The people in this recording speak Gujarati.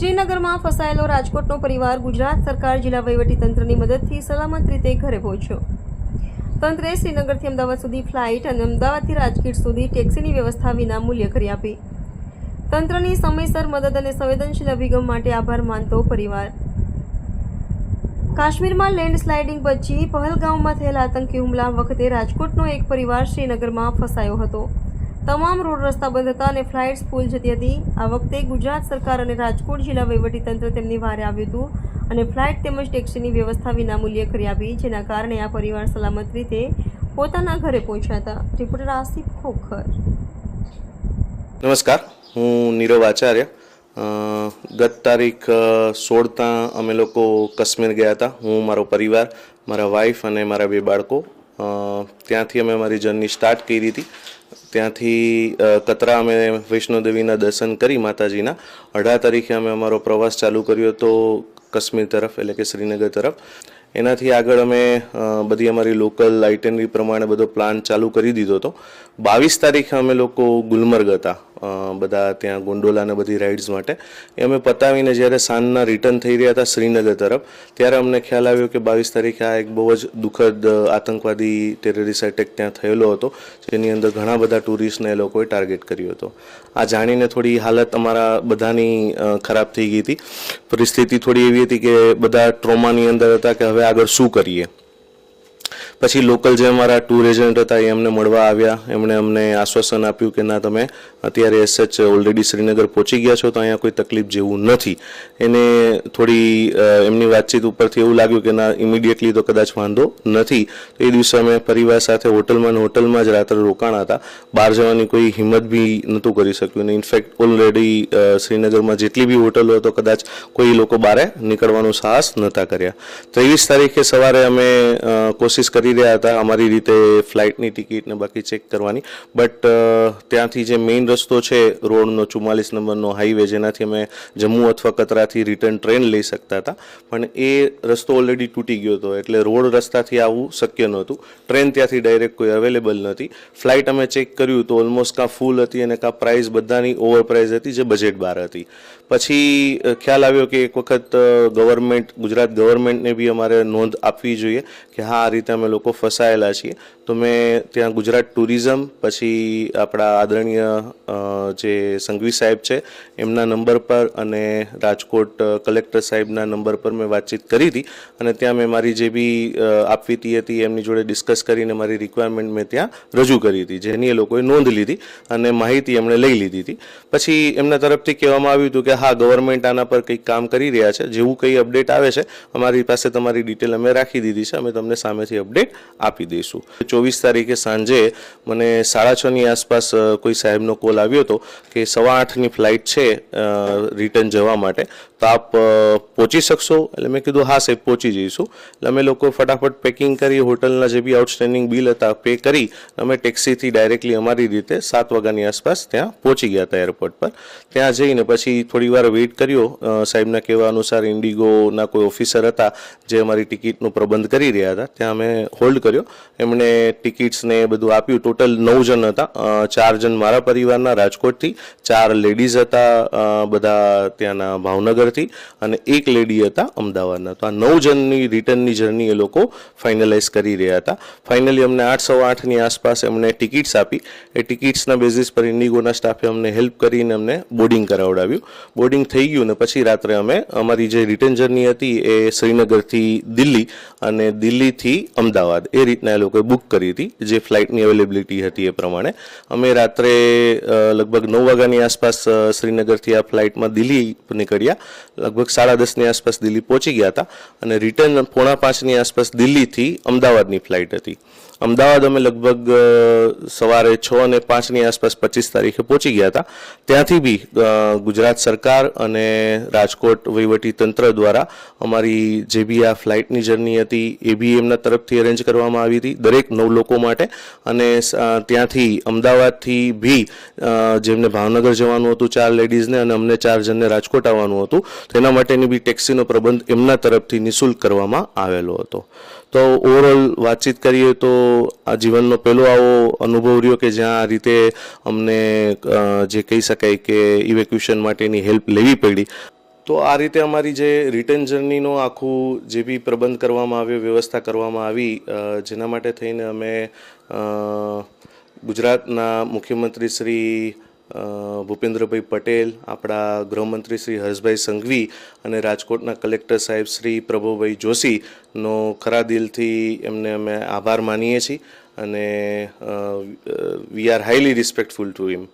શ્રીનગરમાં ફસાયેલો રાજકોટનો પરિવાર ગુજરાત સરકાર જિલ્લા વહીવટીતંત્રની મદદથી સલામત રીતે ઘરે પહોંચ્યો. તંત્રે શ્રીનગરથી અમદાવાદ સુધી ફ્લાઇટ અને અમદાવાદથી રાજકીટ સુધી ટેક્સીની વ્યવસ્થા વિના મૂલ્ય કરી આપી. તંત્રની સમયસર મદદ અને સંવેદનશીલ અભિગમ માટે આભાર માનતો પરિવાર. કાશ્મીરમાં લેન્ડસ્લાઇડિંગ પછી પહલગામમાં થયેલા આતંકી હુમલા વખતે રાજકોટનો એક પરિવાર શ્રીનગરમાં ફસાયો હતો. તમામ રોડ રસ્તા બંધ હતા અને ફ્લાઇટ્સ ફૂલ જતી હતી. આ વખતે ગુજરાત સરકાર અને રાજકોટ જિલ્લા વહીવટીતંત્ર તેમની વારે આવ્યું હતું અને ફ્લાઇટ તેમજ ટેક્સીની વ્યવસ્થા વિનામૂલ્ય કરી આપી, જેના કારણે આ પરિવાર સલામત રીતે પોતાના ઘરે પહોંચ્યા હતા. રિપોર્ટર આસિફ ખોખર. નમસ્કાર, હું નીરવ આચાર્ય. ગત તારીખ સોળતા અમે લોકો કાશ્મીર ગયા હતા. હું, મારો પરિવાર, મારા વાઈફ અને મારા બે બાળકો. ત્યાંથી અમે અમારી જર્ની સ્ટાર્ટ કરી હતી. ત્યાંથી કતરા અમે વૈષ્ણોદેવીના દર્શન કરી માતાજીના. અઢાર તારીખે અમે અમારો પ્રવાસ ચાલુ કર્યો હતો કાશ્મીર તરફ, એટલે કે શ્રીનગર તરફ. એનાથી આગળ અમે બધી અમારી લોકલ આઇટનરી પ્રમાણે બધો પ્લાન ચાલુ કરી દીધો હતો. બાવીસ તારીખે અમે લોકો ગુલમર્ગ હતા. બધા ત્યાં ગોંડોલાને બધી રાઇડ્સ માટે. એ અમે પતાવીને જ્યારે સાંજના રિટર્ન થઈ રહ્યા હતા શ્રીનગર તરફ, ત્યારે અમને ખ્યાલ આવ્યો કે બાવીસ તારીખે આ એક બહુ જ દુઃખદ આતંકવાદી ટેરરિસ્ટ એટેક ત્યાં થયેલો હતો, જેની અંદર ઘણા બધા ટુરિસ્ટને એ લોકોએ ટાર્ગેટ કર્યો હતો. આ જાણીને થોડી હાલત અમારા બધાની ખરાબ થઈ ગઈ હતી. પરિસ્થિતિ થોડી એવી હતી કે બધા ટ્રોમાની અંદર હતા કે હવે આગળ શું કરીએ? પછી લોકલ જે અમારા ટૂર એજન્ટ હતા એ અમને મળવા આવ્યા. એમણે અમને આશ્વાસન આપ્યું કે ના, તમે અત્યારે એસએચ ઓલરેડી શ્રીનગર પહોંચી ગયા છો, તો અહીંયા કોઈ તકલીફ જેવું નથી. એને થોડી એમની વાતચીત ઉપરથી એવું લાગ્યું કે ના ઇમિડિયેટલી તો કદાચ વાંધો નથી. તો એ દિવસે અમે પરિવાર સાથે હોટલમાં ને હોટલમાં જ રાત્રે રોકાણા હતા. બહાર જવાની કોઈ હિંમત બી નહોતું કરી શક્યું ને. ઇનફેક્ટ ઓલરેડી શ્રીનગરમાં જેટલી બી હોટલો હતો કદાચ કોઈ લોકો બહાર નીકળવાનું સાહસ નહોતા કર્યા. ત્રેવીસ તારીખે સવારે અમે કોશિશ કરી રહ્યા હતા. અમારી રીતે ફ્લાઇટની ટિકિટ ને બાકી ચેક કરવાની. બટ ત્યાંથી જે મેઇન રસ્તો છે, રોડનો ચુમ્માલીસ નંબરનો હાઈવે જેનાથી અમે જમ્મુ અથવા કતરાથી રિટર્ન ટ્રેન લઈ શકતા હતા. પણ એ રસ્તો ઓલરેડી તૂટી ગયો હતો. એટલે રોડ રસ્તાથી આવવું શક્ય નહોતું. ટ્રેન ત્યાંથી ડાયરેક્ટ કોઈ અવેલેબલ નથી. ફ્લાઇટ અમે ચેક કર્યું તો ઓલમોસ્ટ કાં ફૂલ હતી અને કાં પ્રાઇસ બધાની ઓવર પ્રાઇસ હતી, જે બજેટ બહાર હતી. પછી ખ્યાલ આવ્યો કે એક વખત ગવર્મેન્ટ ગુજરાત ગવર્મેન્ટને બી અમારે નોંધ આપવી જોઈએ કે હા, આ રીતે અમે લોકો ફસાયેલા છીએ. તો મેં ત્યાં ગુજરાત ટુરિઝમ, પછી આપણા આદરણીય જે સંઘવી સાહેબ છે, એમના નંબર પર અને રાજકોટ કલેક્ટર સાહેબના નંબર પર મેં વાતચીત કરી હતી અને ત્યાં મેં મારી જે બી આપવીતી હતી એમની જોડે ડિસ્કસ કરીને મારી રિક્વાયરમેન્ટ મેં ત્યાં રજૂ કરી હતી, જેની એ લોકોએ નોંધ લીધી અને માહિતી એમણે લઈ લીધી હતી. પછી એમના તરફથી કહેવામાં આવ્યું હતું કે, હા, ગવર્મેન્ટ આના પર કંઈક કામ કરી રહ્યા છે, જેવું કંઈ અપડેટ આવે છે, અમારી પાસે તમારી ડિટેલ અમે રાખી દીધી છે, અમે તમને સામેથી અપડેટ આપી દઈશું. ચોવીસ તારીખે સાંજે મને સાડા છની આસપાસ કોઈ સાહેબનો કોલ આવ્યો હતો કે સવા આઠની ફ્લાઇટ છે રિટર્ન જવા માટે. તો આપ પહોંચી શકશો? એટલે મેં કીધું, હા, સાહેબ, પહોંચી જઈશું. એટલે અમે લોકો ફટાફટ પેકિંગ કરી, હોટલના જે બી આઉટસ્ટેન્ડિંગ બિલ હતા પે કરી અમે ટેક્સીથી ડાયરેક્ટલી અમારી રીતે સાત વાગ્યાની આસપાસ ત્યાં પહોંચી ગયા હતા એરપોર્ટ પર. ત્યાં જઈને પછી થોડી વાર વેઇટ કર્યો. સાહેબના કહેવા અનુસાર ઇન્ડિગોના કોઈ ઓફિસર હતા, જે અમારી ટિકિટનો પ્રબંધ કરી રહ્યા હતા, ત્યાં અમે હોલ્ડ કર્યો. એમણે ટિકિટ્સને બધું આપ્યું. ટોટલ નવ જણ હતા. ચાર જણ મારા પરિવારના, રાજકોટથી. ચાર લેડીઝ હતા. બધા ત્યાંના ભાવનગરથી અને એક લેડી હતા અમદાવાદના. તો આ નવ જણની રિટર્નની જર્ની એ લોકો ફાઇનલાઇઝ કરી રહ્યા હતા. ફાઇનલી અમને આઠ સવા આઠની આસપાસ અમને ટિકિટ્સ આપી. એ ટિકિટ્સના બેઝિસ પર ઇન્ડિગોના સ્ટાફે અમને હેલ્પ કરીને અમને બોર્ડિંગ કરાવડાવ્યું. બોર્ડિંગ થઈ ગયું ને પછી રાત્રે અમે અમારી જે રિટર્ન જર્ની હતી એ શ્રીનગરથી દિલ્હી અને દિલ્હીથી અમદાવાદ. એ રીતના એ લોકોએ બુક કરી હતી. જે ફ્લાઇટની અવેલેબિલિટી હતી એ પ્રમાણે. અમે રાત્રે લગભગ નવ વાગ્યાની આસપાસ શ્રીનગરથી આ ફ્લાઇટમાં દિલ્હી નીકળ્યા. લગભગ સાડા દસની આસપાસ દિલ્હી પહોંચી ગયા હતા અને રિટર્ન પોણા પાંચની આસપાસ દિલ્હીથી અમદાવાદની ફ્લાઇટ હતી. અમદાવાદ અમે લગભગ સવારે છ અને પાંચની આસપાસ પચીસ તારીખે પહોંચી ગયા હતા. ત્યાંથી બી ગુજરાત સરકાર અને રાજકોટ તંત્ર દ્વારા અમારી જે બી આ ફ્લાઇટની જર્ની હતી, એ બી એમના તરફથી અરેન્જ કરવામાં આવી હતી, દરેક નવ લોકો માટે. અને ત્યાંથી અમદાવાદથી બી જેમને ભાવનગર જવાનું હતું, ચાર લેડીઝને અને અમને ચાર જણને રાજકોટ આવવાનું હતું તો એના માટેની બી ટેક્સીનો પ્રબંધ એમના તરફથી નિઃશુલ્ક કરવામાં આવેલો હતો. તો ઓવરઓલ વાતચીત કરીએ તો આ જીવનનો પહેલો આવો અનુભવ રહ્યો કે જ્યાં આ રીતે અમને જે કહી શકાય કે ઇવેક્યુએશન માટેની હેલ્પ લેવી પડી. તો આ રીતે અમારી જે રિટર્ન જર્નીનો આખું જે બી પ્રબંધ કરવામાં આવ્યો, વ્યવસ્થા કરવામાં આવી જેના માટે થઈને અમે ગુજરાતના મુખ્યમંત્રી શ્રી ભૂપેન્દ્રભાઈ પટેલ, આપણા ગૃહમંત્રી શ્રી હર્ષભાઈ સંઘવી અને રાજકોટના કલેક્ટર સાહેબ શ્રી પ્રભુભાઈ જોશીનો ખરા દિલથી એમને અમે આભાર માનીએ છીએ અને we are highly respectful to him.